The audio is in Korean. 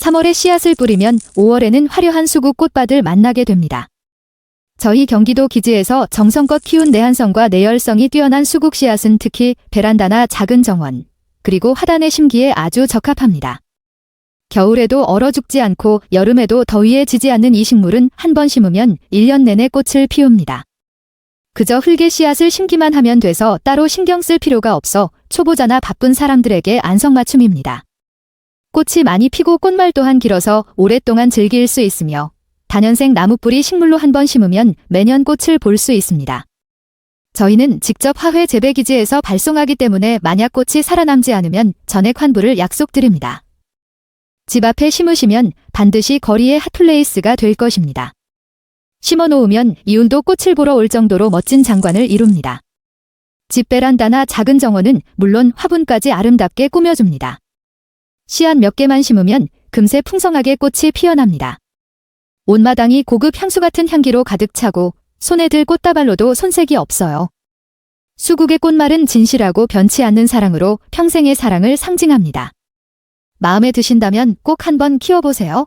3월에 씨앗을 뿌리면 5월에는 화려한 수국 꽃밭을 만나게 됩니다. 저희 경기도 기지에서 정성껏 키운 내한성과 내열성이 뛰어난 수국 씨앗은 특히 베란다나 작은 정원, 그리고 하단에 심기에 아주 적합합니다. 겨울에도 얼어 죽지 않고 여름에도 더위에 지지 않는 이 식물은 한 번 심으면 1년 내내 꽃을 피웁니다. 그저 흙에 씨앗을 심기만 하면 돼서 따로 신경 쓸 필요가 없어 초보자나 바쁜 사람들에게 안성맞춤입니다. 꽃이 많이 피고 꽃말 또한 길어서 오랫동안 즐길 수 있으며 단연생 나무뿌리 식물로 한 번 심으면 매년 꽃을 볼 수 있습니다. 저희는 직접 화훼 재배 기지에서 발송하기 때문에 만약 꽃이 살아남지 않으면 전액 환불을 약속드립니다. 집 앞에 심으시면 반드시 거리의 핫플레이스가 될 것입니다. 심어 놓으면 이웃도 꽃을 보러 올 정도로 멋진 장관을 이룹니다. 집 베란다나 작은 정원은 물론 화분까지 아름답게 꾸며줍니다. 씨앗 몇 개만 심으면 금세 풍성하게 꽃이 피어납니다. 온 마당이 고급 향수 같은 향기로 가득 차고 손에 들 꽃다발로도 손색이 없어요. 수국의 꽃말은 진실하고 변치 않는 사랑으로 평생의 사랑을 상징합니다. 마음에 드신다면 꼭 한번 키워보세요.